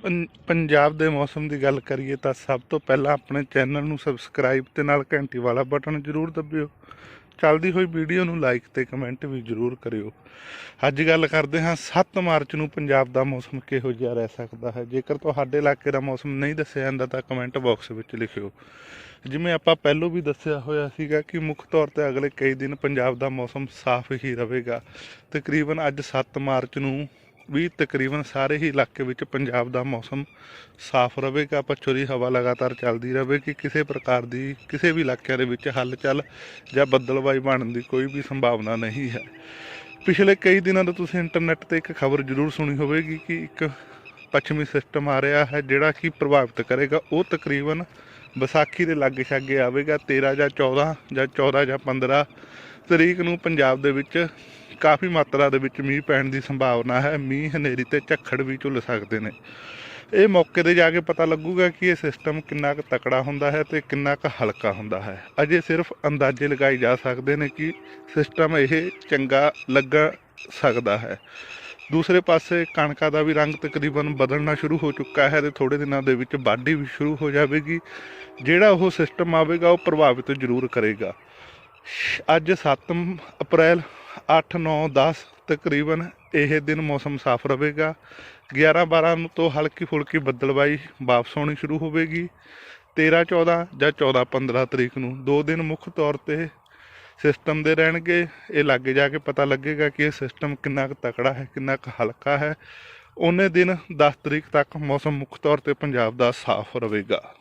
ਪੰ- ਪੰਜਾਬ ਦੇ ਮੌਸਮ ਦੀ ਗੱਲ ਕਰੀਏ ਤਾਂ ਸਭ ਤੋਂ ਪਹਿਲਾਂ ਆਪਣੇ ਚੈਨਲ ਨੂੰ ਸਬਸਕ੍ਰਾਈਬ ਤੇ ਨਾਲ ਘੰਟੀ ਵਾਲਾ ਬਟਨ ਜ਼ਰੂਰ ਦਬਿਓ। ਚੱਲਦੀ ਹੋਈ ਵੀਡੀਓ ਨੂੰ ਲਾਈਕ ਤੇ ਕਮੈਂਟ ਵੀ ਜ਼ਰੂਰ ਕਰਿਓ। ਅੱਜ ਗੱਲ ਕਰਦੇ ਹਾਂ 7 ਮਾਰਚ ਨੂੰ ਪੰਜਾਬ ਦਾ ਮੌਸਮ ਕਿਹੋ ਜਿਹਾ ਰਹਿ ਸਕਦਾ ਹੈ। ਜੇਕਰ ਤੁਹਾਡੇ ਇਲਾਕੇ ਦਾ ਮੌਸਮ ਨਹੀਂ ਦੱਸਿਆ ਜਾਂਦਾ ਤਾਂ ਕਮੈਂਟ ਬਾਕਸ ਵਿੱਚ ਲਿਖਿਓ। ਜਿਵੇਂ ਆਪਾਂ ਪਹਿਲਾਂ ਵੀ ਦੱਸਿਆ ਹੋਇਆ ਸੀਗਾ ਕਿ ਮੁੱਖ ਤੌਰ ਤੇ ਅਗਲੇ ਕਈ ਦਿਨ ਪੰਜਾਬ ਦਾ ਮੌਸਮ ਸਾਫ਼ ਹੀ ਰਹੇਗਾ। ਤਕਰੀਬਨ ਅੱਜ 7 ਮਾਰਚ ਨੂੰ ਵੀ ਤਕਰੀਬਨ ਸਾਰੇ ਹੀ ਇਲਾਕੇ ਵਿੱਚ ਪੰਜਾਬ ਦਾ ਮੌਸਮ ਸਾਫ਼ ਰਹੇਗਾ ਪਛੋਰੀ ਹਵਾ ਲਗਾਤਾਰ ਚੱਲਦੀ ਰਹੇਗੀ ਕਿਸੇ ਪ੍ਰਕਾਰ ਦੀ ਕਿਸੇ ਵੀ ਇਲਾਕਿਆਂ ਦੇ ਵਿੱਚ ਹਲਚਲ ਜਾਂ ਬੱਦਲਬਾਈ ਬਣਨ ਦੀ ਕੋਈ ਵੀ ਸੰਭਾਵਨਾ ਨਹੀਂ ਹੈ। ਪਿਛਲੇ ਕਈ ਦਿਨਾਂ ਤੋਂ ਤੁਸੀਂ ਇੰਟਰਨੈਟ ਤੇ ਇੱਕ ਖਬਰ ਜ਼ਰੂਰ ਸੁਣੀ ਹੋਵੇਗੀ ਕਿ ਇੱਕ ਪੱਛਮੀ ਸਿਸਟਮ ਆ ਰਿਹਾ ਹੈ ਜਿਹੜਾ ਕਿ ਪ੍ਰਭਾਵਿਤ ਕਰੇਗਾ। ਉਹ ਤਕਰੀਬਨ ਵਿਸਾਖੀ ਦੇ ਲਾਗੇ ਛਾਗੇ ਆਵੇਗਾ। 13 ਜਾਂ 14 ਜਾਂ 14 ਜਾਂ 15 ਤਰੀਕ ਨੂੰ ਪੰਜਾਬ ਦੇ ਵਿੱਚ ਕਾਫੀ ਮਾਤਰਾ ਦੇ ਵਿੱਚ ਮੀਂਹ ਪੈਣ ਦੀ ਸੰਭਾਵਨਾ ਹੈ। ਮੀਂਹ ਹਨੇਰੀ ਤੇ ਝੱਖੜ ਵੀ ਝੁੱਲ ਸਕਦੇ ਨੇ। ਇਹ ਮੌਕੇ ਤੇ ਜਾ ਕੇ ਪਤਾ ਲੱਗੂਗਾ ਕਿ ਇਹ ਸਿਸਟਮ ਕਿੰਨਾ ਕੁ ਤਕੜਾ ਹੁੰਦਾ ਹੈ ਤੇ ਕਿੰਨਾ ਕੁ ਹਲਕਾ ਹੁੰਦਾ ਹੈ। ਅਜੇ ਸਿਰਫ ਅੰਦਾਜ਼ੇ ਲਗਾਏ ਜਾ ਸਕਦੇ ਨੇ ਕਿ ਸਿਸਟਮ ਇਹ ਚੰਗਾ ਲੱਗ ਸਕਦਾ ਹੈ। ਦੂਸਰੇ ਪਾਸੇ ਕਣਕਾਂ ਦਾ ਵੀ ਰੰਗ ਤਕਰੀਬਨ ਬਦਲਣਾ ਸ਼ੁਰੂ ਹੋ ਚੁੱਕਾ ਹੈ ਤੇ ਥੋੜੇ ਦਿਨਾਂ ਦੇ ਵਿੱਚ ਵਾਢੀ ਵੀ ਸ਼ੁਰੂ ਹੋ ਜਾਵੇਗੀ। ਜਿਹੜਾ ਉਹ ਸਿਸਟਮ ਆਵੇਗਾ ਉਹ ਪ੍ਰਭਾਵਿਤ ਜ਼ਰੂਰ ਕਰੇਗਾ। ਅੱਜ 7 ਅਪ੍ਰੈਲ 8 9 10 ਤਕਰੀਬਨ ਇਹ ਦਿਨ ਮੌਸਮ ਸਾਫ਼ ਰਹੇਗਾ। 11 12 ਨੂੰ ਤੋਂ ਹਲਕੀ ਫੁਲਕੀ ਬੱਦਲਬਾਈ ਵਾਪਸ ਆਉਣੀ ਸ਼ੁਰੂ ਹੋਵੇਗੀ। 13 14 ਜਾਂ 14 15 ਤਰੀਕ ਨੂੰ ਦੋ ਦਿਨ ਮੁੱਖ ਤੌਰ ਤੇ ਸਿਸਟਮ ਦੇ ਰਹਿਣਗੇ। ਇਹ ਲਾਗੇ ਜਾ ਕੇ ਪਤਾ ਲੱਗੇਗਾ ਕਿ ਇਹ ਸਿਸਟਮ ਕਿੰਨਾ ਕੁ ਤਕੜਾ ਹੈ, ਕਿੰਨਾ ਕੁ ਹਲਕਾ ਹੈ। ਉਹਨੇ ਦਿਨ 10 ਤਰੀਕ ਤੱਕ ਮੌਸਮ ਮੁੱਖ ਤੌਰ ਤੇ ਪੰਜਾਬ ਦਾ ਸਾਫ਼ ਰਹੇਗਾ।